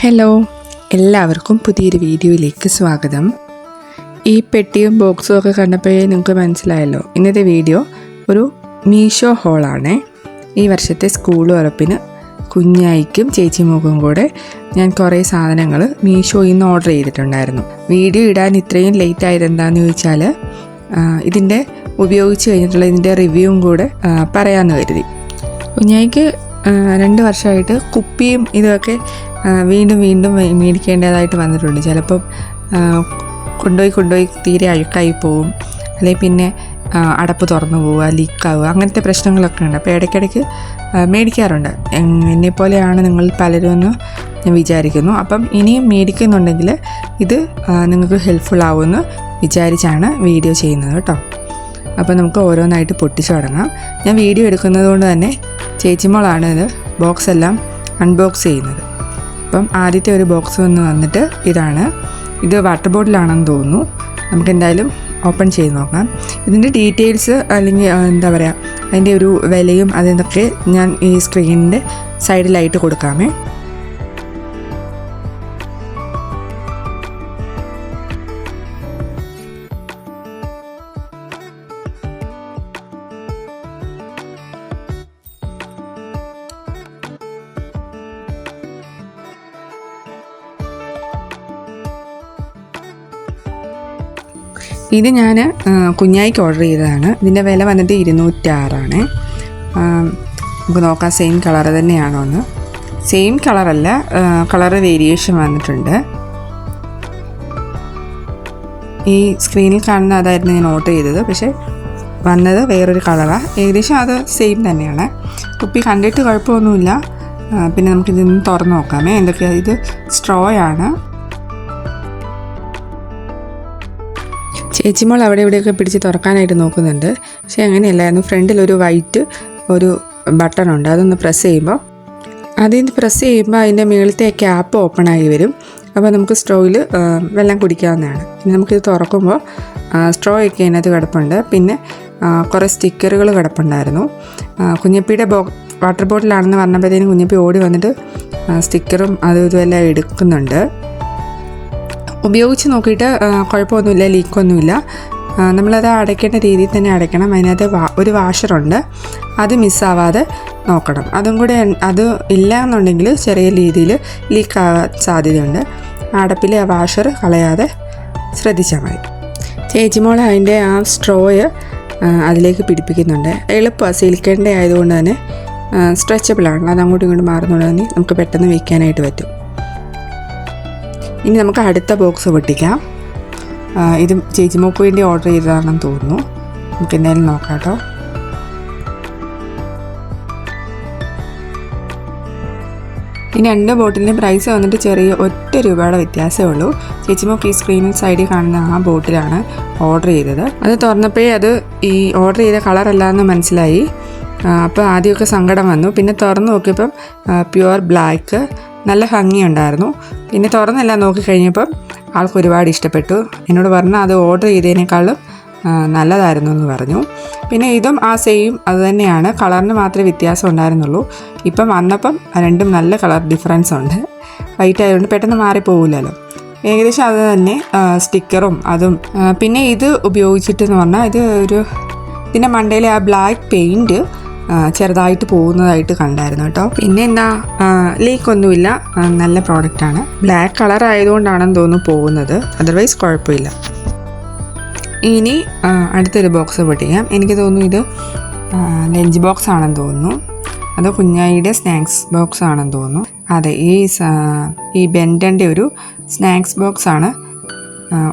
Hello എല്ലാവർക്കും പുതിയൊരു വീഡിയോയിലേക്ക് സ്വാഗതം. ഈ പെട്ടിയും ബോക്സും ഒക്കെ കണ്ടപ്പോഴേ നിങ്ങൾക്ക് മനസ്സിലായല്ലോ. ഇന്നത്തെ വീഡിയോ ഒരു മീഷോ ഹോളാണ്. ഈ വർഷത്തെ സ്കൂൾ ഉറപ്പിന് കുഞ്ഞായിക്കും ചേച്ചി മുഖം കൂടെ ഞാൻ കുറേ സാധനങ്ങൾ മീഷോയിൽ നിന്ന് ഓർഡർ ചെയ്തിട്ടുണ്ടായിരുന്നു. വീഡിയോ ഇടാൻ ഇത്രയും ലേറ്റ് ആയത് എന്താണെന്ന് ചോദിച്ചാൽ ഇതിന്റെ ഉപയോഗിച്ച് കഴിഞ്ഞിട്ടുള്ള ഇതിന്റെ റിവ്യൂവും കൂടെ പറയാമെന്ന് കരുതി. കുഞ്ഞായിക്ക് രണ്ട് വർഷമായിട്ട് കുപ്പിയും ഇതൊക്കെ വീണ്ടും വീണ്ടും മേടിക്കേണ്ടതായിട്ട് വന്നിട്ടുണ്ട്. ചിലപ്പം കൊണ്ടുപോയി കൊണ്ടുപോയി തീരെ അഴുക്കായി പോവും. അല്ലെങ്കിൽ പിന്നെ അടപ്പ് തുറന്നു പോവുക ലീക്കാവുക അങ്ങനത്തെ പ്രശ്നങ്ങളൊക്കെ ഉണ്ട്. അപ്പോൾ ഇടയ്ക്കിടയ്ക്ക് മേടിക്കാറുണ്ട്. എന്നെപ്പോലെയാണ് നിങ്ങൾ പലരും എന്ന് ഞാൻ വിചാരിക്കുന്നു. അപ്പം ഇനിയും മേടിക്കുന്നുണ്ടെങ്കിൽ ഇത് നിങ്ങൾക്ക് ഹെൽപ്ഫുൾ ആവുമെന്ന് വിചാരിച്ചാണ് വീഡിയോ ചെയ്യുന്നത് കേട്ടോ. അപ്പോൾ നമുക്ക് ഓരോന്നായിട്ട് പൊട്ടിച്ചു തുടങ്ങാം. ഞാൻ വീഡിയോ എടുക്കുന്നത് കൊണ്ട് തന്നെ ചേച്ചിമോളാണ് ഇത് ബോക്സ് എല്ലാം അൺബോക്സ് ചെയ്യുന്നത്. അപ്പം ആദ്യത്തെ ഒരു ബോക്സ് വന്ന് വന്നിട്ട് ഇതാണ്. ഇത് വാട്ടർ ബോട്ടിലാണെന്ന് തോന്നുന്നു. നമുക്ക് എന്തായാലും ഓപ്പൺ ചെയ്ത് നോക്കാം. ഇതിന്റെ ഡീറ്റെയിൽസ് അല്ലെങ്കിൽ എന്താ പറയുക അതിന്റെ ഒരു വിലയും അതൊക്കെ ഞാൻ ഈ സ്ക്രീനിന്റെ സൈഡിലായിട്ട് കൊടുക്കാമേ. ഇത് ഞാൻ കുഞ്ഞായിക്ക് ഓർഡർ ചെയ്തതാണ്. ഇതിന്റെ വില വന്നിട്ട് ഇരുന്നൂറ്റാറാണ് നമുക്ക് നോക്കാം സെയിം കളർ തന്നെയാണോ എന്ന്. സെയിം കളറല്ല കളർ വേരിയേഷൻ വന്നിട്ടുണ്ട്. ഈ സ്ക്രീനിൽ കാണുന്ന അതായിരുന്നു ഞാൻ ഓർഡർ ചെയ്തത്. പക്ഷേ വന്നത് വേറൊരു കളറാണ് ഏകദേശം അത് സെയിം തന്നെയാണ്. കുപ്പി കണ്ടിട്ട് കുഴപ്പമൊന്നുമില്ല. പിന്നെ നമുക്കിതൊന്ന് തുറന്ന് നോക്കാമേ. എന്തൊക്കെയാണ് ഇത് സ്ട്രോ ആണ്. ചേച്ചിമോൾ അവിടെ ഇവിടെയൊക്കെ പിടിച്ച് തുറക്കാനായിട്ട് നോക്കുന്നുണ്ട്. പക്ഷേ അങ്ങനെയല്ലായിരുന്നു. ഫ്രണ്ടിൽ ഒരു വൈറ്റ് ഒരു ബട്ടൺ ഉണ്ട്. അതൊന്ന് പ്രസ് ചെയ്യുമ്പോൾ അതിൽ പ്രസ് ചെയ്യുമ്പോൾ അതിന്റെ മുകളിലത്തെ ക്യാപ്പ് ഓപ്പൺ ആയി വരും. അപ്പോൾ നമുക്ക് സ്ട്രോയിൽ വെള്ളം കുടിക്കാവുന്നതാണ്. പിന്നെ നമുക്കിത് തുറക്കുമ്പോൾ സ്ട്രോ ഒക്കെ അതിനകത്ത് കിടപ്പുണ്ട്. പിന്നെ കുറേ സ്റ്റിക്കറുകൾ കിടപ്പുണ്ടായിരുന്നു. കുഞ്ഞപ്പിയുടെ ബോ വാട്ടർ ബോട്ടിലാണെന്ന് പറഞ്ഞപ്പോഴത്തേനും കുഞ്ഞപ്പി ഓടി വന്നിട്ട് സ്റ്റിക്കറും അതും ഇതുമെല്ലാം എടുക്കുന്നുണ്ട്. ഉപയോഗിച്ച് നോക്കിയിട്ട് കുഴപ്പമൊന്നുമില്ല ലീക്കൊന്നുമില്ല. നമ്മളത് അടയ്ക്കേണ്ട രീതിയിൽ തന്നെ അടയ്ക്കണം. അതിനകത്ത് ഒരു വാഷറുണ്ട്. അത് മിസ്സാവാതെ നോക്കണം. അതും കൂടെ അത് ഇല്ല എന്നുണ്ടെങ്കിൽ ചെറിയ രീതിയിൽ ലീക്കാവാൻ സാധ്യതയുണ്ട്. അടപ്പിലെ ആ വാഷർ കളയാതെ ശ്രദ്ധിച്ചാൽ മതി. ചേച്ചിമോൾ അതിന്റെ ആ സ്ട്രോയ് അതിലേക്ക് പിടിപ്പിക്കുന്നുണ്ട്. എളുപ്പമാണ് സിലിക്കേണ്ട ആയതുകൊണ്ട് തന്നെ സ്ട്രെച്ചബിളാണ്. അത് അങ്ങോട്ടും ഇങ്ങോട്ടും മാറുന്നതുകൊണ്ട് തന്നെ നമുക്ക് പെട്ടെന്ന് വയ്ക്കാനായിട്ട് പറ്റും. ഇനി നമുക്ക് അടുത്ത ബോക്സ് പൊട്ടിക്കാം. ഇത് ചേച്ചിമോക്ക് വേണ്ടി ഓർഡർ ചെയ്തതാണെന്ന് തോന്നുന്നു. നമുക്ക് എന്തായാലും നോക്കാം കേട്ടോ. ഈ രണ്ട് ബോട്ടിലിന്റെ പ്രൈസ് വന്നിട്ട് ചെറിയ ഒറ്റ രൂപയുടെ വ്യത്യാസമേ ഉള്ളൂ. ചേച്ചിമോക്ക് ഈ സ്ക്രീനിൽ സൈഡിൽ കാണുന്ന ആ ബോട്ടിലാണ് ഓർഡർ ചെയ്തത്. അത് തുറന്നപ്പോഴേ അത് ഈ ഓർഡർ ചെയ്ത കളറല്ല എന്ന് മനസ്സിലായി. അപ്പോൾ ആദ്യമൊക്കെ സങ്കടം വന്നു. പിന്നെ തുറന്ന് നോക്കിയപ്പം പ്യുവർ ബ്ലാക്ക് നല്ല ഭംഗിയുണ്ടായിരുന്നു. പിന്നെ തുറന്നെല്ലാം നോക്കിക്കഴിഞ്ഞപ്പം ആൾക്ക് ഒരുപാട് ഇഷ്ടപ്പെട്ടു. എന്നോട് പറഞ്ഞു അത് ഓർഡർ ചെയ്തതിനേക്കാളും നല്ലതായിരുന്നു എന്ന് പറഞ്ഞു. പിന്നെ ഇതും ആ സെയിം അതുതന്നെയാണ് കളറിന് മാത്രമേ വ്യത്യാസം ഉണ്ടായിരുന്നുള്ളൂ. ഇപ്പം വന്നപ്പം രണ്ടും നല്ല കളർ ഡിഫറൻസ് ഉണ്ട്. വൈറ്റ് ആയതുകൊണ്ട് പെട്ടെന്ന് മാറിപ്പോകില്ലല്ലോ ഏകദേശം അത് തന്നെ സ്റ്റിക്കറും അതും. പിന്നെ ഇത് ഉപയോഗിച്ചിട്ടെന്ന് പറഞ്ഞാൽ ഇത് ഒരു ഇതിന്റെ മണ്ടയിലെ ആ ബ്ലാക്ക് പെയിന്റ് ചെറുതായിട്ട് പോകുന്നതായിട്ട് കണ്ടായിരുന്നു കേട്ടോ. പിന്നെ എന്താ ലീക്കൊന്നുമില്ല ഒന്നുമില്ല. നല്ല ആണ്. ബ്ലാക്ക് കളർ ആയതുകൊണ്ടാണെന്ന് തോന്നുന്നു പോകുന്നത്. അതർവൈസ് കുഴപ്പമില്ല. ഇനി അടുത്തൊരു ബോക്സ് പൊട്ടിക്കാം എനിക്ക് തോന്നുന്നു ഇത് ലഞ്ച് ബോക്സ് ആണെന്ന് തോന്നുന്നു. അത് കുഞ്ഞായിയുടെ സ്നാക്സ് ബോക്സ് ആണെന്ന് തോന്നുന്നു. അതെ ഈ ഈ ബെൻഡന്റെ ഒരു സ്നാക്സ് ബോക്സ് ആണ്.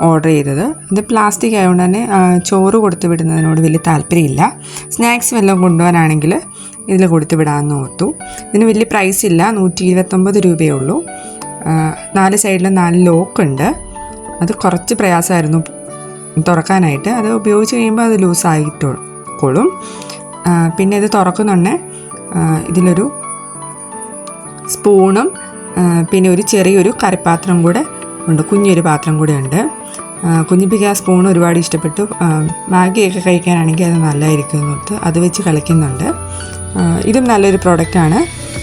ഓർഡർ ചെയ്തത്. ഇത് പ്ലാസ്റ്റിക് ആയതുകൊണ്ട് തന്നെ ചോറ് കൊടുത്തു വിടുന്നതിനോട് വലിയ താല്പര്യമില്ല. സ്നാക്സ് വല്ലതും കൊണ്ടുപോകാനാണെങ്കിൽ ഇതിൽ കൊടുത്തു വിടാമെന്ന് ഓർത്തു. ഇതിന് വലിയ പ്രൈസ് ഇല്ല നൂറ്റി ഇരുപത്തൊമ്പത് രൂപയേ ഉള്ളൂ. നാല് സൈഡിലും നാല് ലോക്ക് ഉണ്ട്. അത് കുറച്ച് പ്രയാസമായിരുന്നു തുറക്കാനായിട്ട്. അത് ഉപയോഗിച്ച് കഴിയുമ്പോൾ അത് ലൂസായിട്ടോളും പിന്നെ ഇത് തുറക്കുന്നുണ്ട്. ഇതിലൊരു സ്പൂണും പിന്നെ ഒരു ചെറിയൊരു കറിപ്പാത്രം കൂടെ ഉണ്ട്. കുഞ്ഞൊരു പാത്രം കൂടെ ഉണ്ട് ആ, കുഞ്ഞിപ്പിക്ക് ആ സ്പൂൺ ഒരുപാട് ഇഷ്ടപ്പെട്ടു. മാഗിയൊക്കെ കഴിക്കാനാണെങ്കിൽ അത് നല്ലതായിരിക്കും എന്നോർത്ത് അത് വെച്ച് കളിക്കുന്നുണ്ട്. ഇതും നല്ലൊരു പ്രോഡക്റ്റാണ്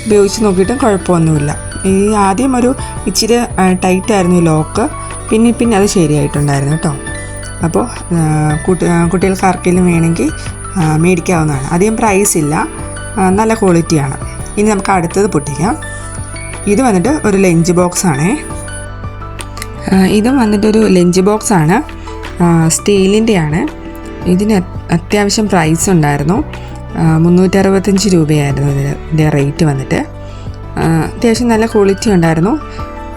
ഉപയോഗിച്ച് നോക്കിയിട്ടും കുഴപ്പമൊന്നുമില്ല. ഈ ആദ്യം ഒരു ഇച്ചിരി ടൈറ്റ് ആയിരുന്നു ഈ ലോക്ക് പിന്നെ പിന്നെ അത് ശരിയായിട്ടുണ്ടായിരുന്നു കേട്ടോ. അപ്പോൾ കുട്ടി കുട്ടികൾക്ക് ആർക്കെങ്കിലും വേണമെങ്കിൽ മേടിക്കാവുന്നതാണ്. അധികം പ്രൈസ് ഇല്ല. നല്ല ക്വാളിറ്റിയാണ് ഇനി നമുക്ക് അടുത്തത് പൊട്ടിക്കാം. ഇത് വന്നിട്ട് ഒരു ലഞ്ച് ബോക്സ് ആണേ. ഇതും വന്നിട്ടൊരു ലഞ്ച് ബോക്സ് ആണ്. സ്റ്റീലിന്റെ ആണ് ഇതിന് അത്യാവശ്യം പ്രൈസ് ഉണ്ടായിരുന്നു. മുന്നൂറ്ററുപത്തഞ്ച് രൂപയായിരുന്നു ഇതിന്റെ റേറ്റ് വന്നിട്ട്. അത്യാവശ്യം നല്ല ക്വാളിറ്റി ഉണ്ടായിരുന്നു.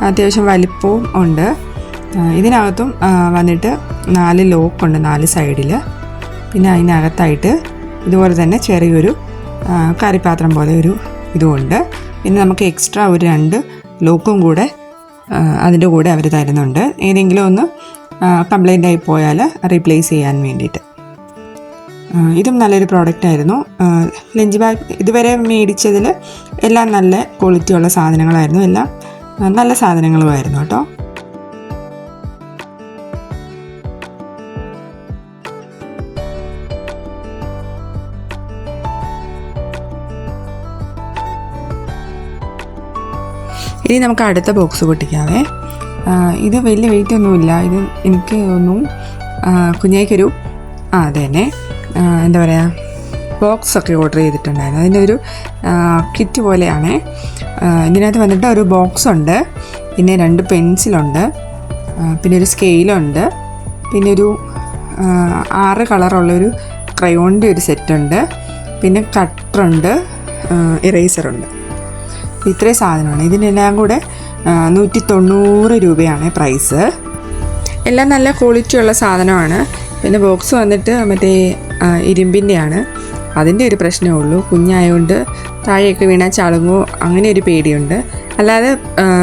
അത്യാവശ്യം വലിപ്പവും ഉണ്ട്. ഇതിനകത്തും വന്നിട്ട് നാല് ലോക്കുണ്ട് നാല് സൈഡിൽ പിന്നെ അതിനകത്തായിട്ട് ഇതുപോലെ തന്നെ ചെറിയൊരു കറിപാത്രം പോലെ ഒരു ഇതുമുണ്ട് പിന്നെ നമുക്ക് എക്സ്ട്രാ ഒരു രണ്ട് ലോക്കും കൂടെ അതിന്റെ കൂടെ അവർ തരുന്നുണ്ട്. ഏതെങ്കിലും ഒന്ന് കംപ്ലൈന്റ് ആയി പോയാൽ റീപ്ലേസ് ചെയ്യാൻ വേണ്ടിയിട്ട്. ഇതും നല്ലൊരു പ്രോഡക്റ്റ് ആയിരുന്നു. ലഞ്ച് ബാഗ് ഇതുവരെ മേടിച്ചതിൽ എല്ലാം നല്ല ക്വാളിറ്റിയുള്ള സാധനങ്ങളായിരുന്നു. എല്ലാം നല്ല സാധനങ്ങളുമായിരുന്നു കേട്ടോ. ഇനി നമുക്ക് അടുത്ത ബോക്സ് പൊട്ടിക്കാവേ. ഇത് വലിയ വെയിറ്റ് ഒന്നുമില്ല. ഇത് എനിക്ക് തോന്നുന്നു കുഞ്ഞേക്കൊരു ആ അതെ തന്നെ. എന്താ പറയുക ബോക്സൊക്കെ ഓർഡർ ചെയ്തിട്ടുണ്ടായിരുന്നു. അതിന്റെ ഒരു കിറ്റ് പോലെയാണ്. ഇതിനകത്ത് വന്നിട്ട് ഒരു ബോക്സ് ഉണ്ട്. പിന്നെ രണ്ട് പെൻസിലുണ്ട് പിന്നെ ഒരു സ്കെയിലുണ്ട് പിന്നെ ഒരു ആറ് കളറുള്ളൊരു ക്രയോണിന്റെ ഒരു സെറ്റുണ്ട് പിന്നെ കട്ടറുണ്ട് ഇറേസറുണ്ട് ഇത്രയും സാധനമാണ്. ഇതിനെല്ലാം കൂടെ നൂറ്റി തൊണ്ണൂറ് രൂപയാണ് പ്രൈസ്. എല്ലാം നല്ല ക്വാളിറ്റി ഉള്ള സാധനമാണ്. പിന്നെ ബോക്സ് വന്നിട്ട് മറ്റേ ഇരുമ്പിന്റെയാണ് അതിന്റെ ഒരു പ്രശ്നമേ ഉള്ളൂ. കുഞ്ഞായതുകൊണ്ട് താഴെയൊക്കെ വീണാൽ ചളുങ്ങോ അങ്ങനെ ഒരു പേടിയുണ്ട്. അല്ലാതെ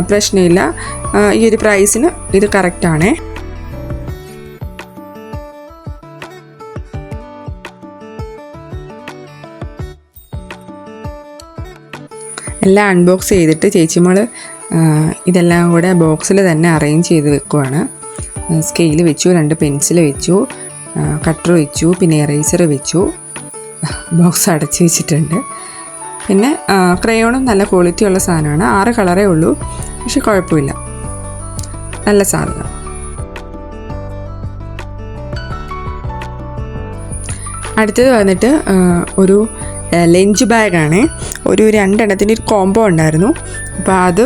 പ്രശ്നമില്ല. ഈ ഒരു പ്രൈസിന് ഇത് കറക്റ്റാണേ എല്ലാം അൺബോക്സ് ചെയ്തിട്ട് ചേച്ചിമോൾ ഇതെല്ലാം കൂടെ ബോക്സിൽ തന്നെ അറേഞ്ച് ചെയ്ത് വെക്കുവാണ്. സ്കെയിൽ വെച്ചു രണ്ട് പെൻസിൽ വെച്ചു കട്ടർ വെച്ചു പിന്നെ എറേസർ വെച്ചു. ബോക്സ് അടച്ച് വെച്ചിട്ടുണ്ട്. പിന്നെ ക്രയോണും നല്ല ക്വാളിറ്റി ഉള്ള സാധനമാണ്. ആറ് കളറേ ഉള്ളൂ. പക്ഷെ കുഴപ്പമില്ല. നല്ല സാധനം. അടുത്തത് വന്നിട്ട് ഒരു ലഞ്ച് ബാഗാണ്. ഒരു രണ്ടെണ്ണത്തിന്റെ ഒരു കോംബോ ഉണ്ടായിരുന്നു. അപ്പോൾ അത്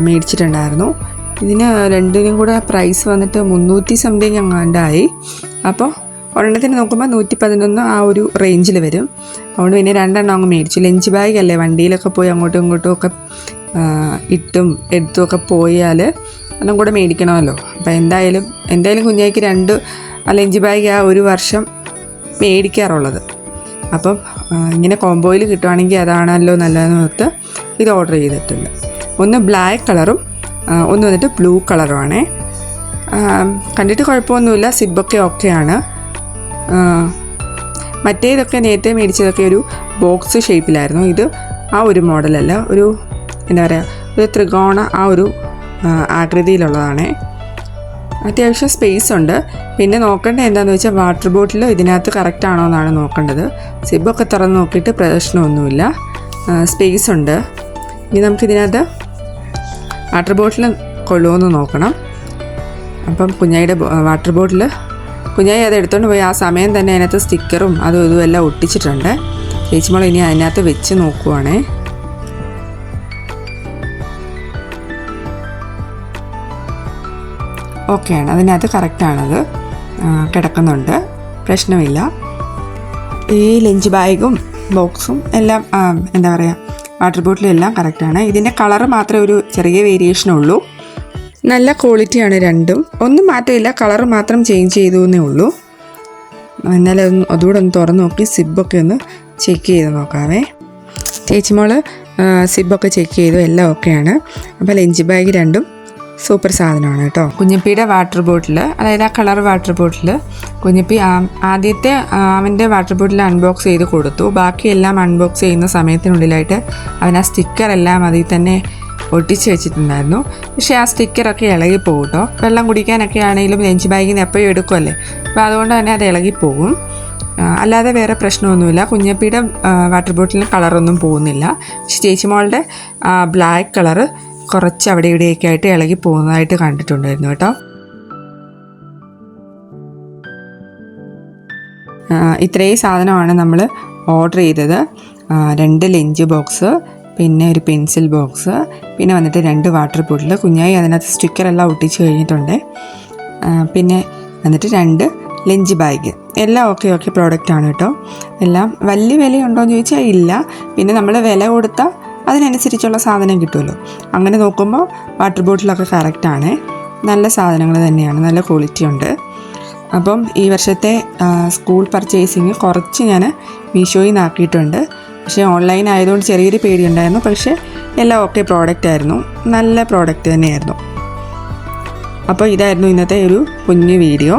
മേടിച്ചിട്ടുണ്ടായിരുന്നു. ഇതിന് രണ്ടിനും കൂടെ പ്രൈസ് വന്നിട്ട് മുന്നൂറ്റി സംതിങ് അങ്ങാണ്ടായി അപ്പോൾ ഒരെണ്ണത്തിന് നോക്കുമ്പോൾ നൂറ്റി പതിനൊന്ന് ആ ഒരു റേഞ്ചിൽ വരും. അതുകൊണ്ട് പിന്നെ രണ്ടെണ്ണം അങ്ങ് മേടിച്ചു. ലഞ്ച് ബാഗ് അല്ലേ വണ്ടിയിലൊക്കെ പോയി അങ്ങോട്ടും ഇങ്ങോട്ടും ഒക്കെ ഇട്ടും എടുത്തും ഒക്കെ പോയാൽ ഒന്നും കൂടെ മേടിക്കണമല്ലോ. അപ്പോൾ എന്തായാലും എന്തായാലും കുഞ്ഞായിക്ക് രണ്ട് ലഞ്ച് ബാഗ് ആ ഒരു വർഷം മേടിക്കാറുള്ളത്. അപ്പം ഇങ്ങനെ കോംബോയിൽ കിട്ടുവാണെങ്കിൽ അതാണല്ലോ നല്ലതെന്ന് ഓർത്ത് ഇത് ഓർഡർ ചെയ്തിട്ടുണ്ട്. ഒന്ന് ബ്ലാക്ക് കളറും ഒന്ന് വന്നിട്ട് ബ്ലൂ കളറുമാണ് കണ്ടിട്ട് കുഴപ്പമൊന്നുമില്ല സിബൊക്കെ ഓക്കെയാണ് മറ്റേതൊക്കെ നേരത്തെ മേടിച്ചതൊക്കെ ഒരു ബോക്സ് ഷേപ്പിലായിരുന്നു ഇത് ആ ഒരു മോഡലല്ല ഒരു എന്താ പറയുക ഒരു ത്രികോണ ആ ഒരു ആകൃതിയിലുള്ളതാണേ. അത്യാവശ്യം സ്പേസ് ഉണ്ട്. പിന്നെ നോക്കേണ്ടത് എന്താണെന്ന് വെച്ചാൽ വാട്ടർ ബോട്ടിലോ ഇതിനകത്ത് കറക്റ്റ് ആണോ എന്നാണ് നോക്കേണ്ടത്. സിബൊക്കെ തുറന്ന് നോക്കിയിട്ട് പ്രശ്നമൊന്നുമില്ല. സ്പേസ് ഉണ്ട്. ഇനി നമുക്കിതിനകത്ത് വാട്ടർ ബോട്ടിൽ കൊള്ളുമെന്ന് നോക്കണം. അപ്പം കുഞ്ഞായിയുടെ വാട്ടർ ബോട്ടിൽ കുഞ്ഞായി അത് എടുത്തുകൊണ്ട് പോയി. ആ സമയം തന്നെ അതിനകത്ത് സ്റ്റിക്കറും അതും ഇതും എല്ലാം ഒട്ടിച്ചിട്ടുണ്ട്. ചേച്ചിമോൾ ഇനി അതിനകത്ത് വെച്ച് നോക്കുവാണേ. ഓക്കെയാണ്. അതിനകത്ത് കറക്റ്റാണത് കിടക്കുന്നുണ്ട്. പ്രശ്നമില്ല. ഈ ലഞ്ച് ബാഗും ബോക്സും എല്ലാം എന്താ പറയുക വാട്ടർ ബോട്ടിലെല്ലാം കറക്റ്റാണ് ഇതിന്റെ കളർ മാത്രമേ ഒരു ചെറിയ വേരിയേഷനുള്ളൂ നല്ല ക്വാളിറ്റിയാണ് രണ്ടും. ഒന്നും മാറ്റമില്ല. കളർ മാത്രം ചേഞ്ച് ചെയ്തു എന്നേ ഉള്ളൂ. എന്നാലും ഒന്ന് അതുകൂടെ ഒന്ന് തുറന്ന് നോക്കി സിബൊക്കെ ഒന്ന് ചെക്ക് ചെയ്ത് നോക്കാമേ ചേച്ചിമോൾ സിബൊക്കെ ചെക്ക് ചെയ്തു. എല്ലാം ഓക്കെയാണ് അപ്പോൾ ലഞ്ച് ബാഗ് രണ്ടും സൂപ്പർ സാധനമാണ് കേട്ടോ. കുഞ്ഞിപ്പിയുടെ വാട്ടർ ബോട്ടിൽ അതായത് ആ കളർ വാട്ടർ ബോട്ടിൽ കുഞ്ഞിപ്പി ആദ്യത്തെ അവന്റെ വാട്ടർ ബോട്ടിൽ അൺബോക്സ് ചെയ്ത് കൊടുത്തു. ബാക്കിയെല്ലാം അൺബോക്സ് ചെയ്യുന്ന സമയത്തിനുള്ളിലായിട്ട് അവൻ ആ സ്റ്റിക്കർ എല്ലാം അതിൽ തന്നെ ഒട്ടിച്ച് വെച്ചിട്ടുണ്ടായിരുന്നു. പക്ഷേ ആ സ്റ്റിക്കറൊക്കെ ഇളകിപ്പോകും കേട്ടോ. വെള്ളം കുടിക്കാനൊക്കെ ആണെങ്കിലും ലഞ്ച് ബാഗിൽ നിന്ന് എപ്പോഴും എടുക്കുമല്ലേ അപ്പോൾ അതുകൊണ്ട് തന്നെ അത് ഇളകിപ്പോകും പോകും. അല്ലാതെ വേറെ പ്രശ്നമൊന്നുമില്ല. കുഞ്ഞപ്പിയുടെ വാട്ടർ ബോട്ടിലിന് കളറൊന്നും പോകുന്നില്ല. ചേച്ചി ചേച്ചിമോളുടെ ബ്ലാക്ക് കളറ് കുറച്ച് അവിടെ ഇവിടെയൊക്കെ ആയിട്ട് ഇളകി പോകുന്നതായിട്ട് കണ്ടിട്ടുണ്ടായിരുന്നു കേട്ടോ. ഇത്രയും സാധനമാണ് നമ്മൾ ഓർഡർ ചെയ്തത്. രണ്ട് ലഞ്ച് ബോക്സ് പിന്നെ ഒരു പെൻസിൽ ബോക്സ് പിന്നെ വന്നിട്ട് രണ്ട് വാട്ടർ ബോട്ടിൽ കുഞ്ഞായി അതിനകത്ത് സ്റ്റിക്കറെല്ലാം ഒട്ടിച്ച് കഴിഞ്ഞിട്ടുണ്ട്. പിന്നെ വന്നിട്ട് രണ്ട് ലഞ്ച് ബാഗ് എല്ലാം ഓക്കെ ഓക്കെ പ്രോഡക്റ്റാണ് കേട്ടോ. എല്ലാം വലിയ വിലയുണ്ടോ എന്ന് ചോദിച്ചാൽ ഇല്ല. പിന്നെ നമ്മൾ വില കൊടുത്താൽ അതിനനുസരിച്ചുള്ള സാധനം കിട്ടുമല്ലോ. അങ്ങനെ നോക്കുമ്പോൾ വാട്ടർ ബോട്ടിലൊക്കെ കറക്റ്റാണ് നല്ല സാധനങ്ങൾ തന്നെയാണ്. നല്ല ക്വാളിറ്റി ഉണ്ട്. അപ്പം ഈ വർഷത്തെ സ്കൂൾ പർച്ചേസിങ് കുറച്ച് ഞാൻ മീഷോയിൽ നിന്ന് ആക്കിയിട്ടുണ്ട്. പക്ഷേ ഓൺലൈൻ ആയതുകൊണ്ട് ചെറിയൊരു പേടിയുണ്ടായിരുന്നു. പക്ഷേ എല്ലാം ഓക്കെ പ്രോഡക്റ്റ് ആയിരുന്നു. നല്ല പ്രോഡക്റ്റ് തന്നെയായിരുന്നു. അപ്പോൾ ഇതായിരുന്നു ഇന്നത്തെ ഒരു കുഞ്ഞു വീഡിയോ.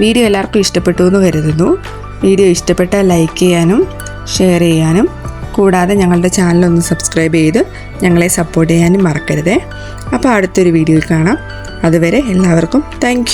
വീഡിയോ എല്ലാവർക്കും ഇഷ്ടപ്പെട്ടു എന്ന് കരുതുന്നു. വീഡിയോ ഇഷ്ടപ്പെട്ടാൽ ലൈക്ക് ചെയ്യാനും ഷെയർ ചെയ്യാനും കൂടാതെ ഞങ്ങളുടെ ചാനൽ ഒന്ന് സബ്സ്ക്രൈബ് ചെയ്ത് ഞങ്ങളെ സപ്പോർട്ട് ചെയ്യാനും മറക്കരുതേ. അപ്പോൾ അടുത്തൊരു വീഡിയോയിൽ കാണാം. അതുവരെ എല്ലാവർക്കും താങ്ക്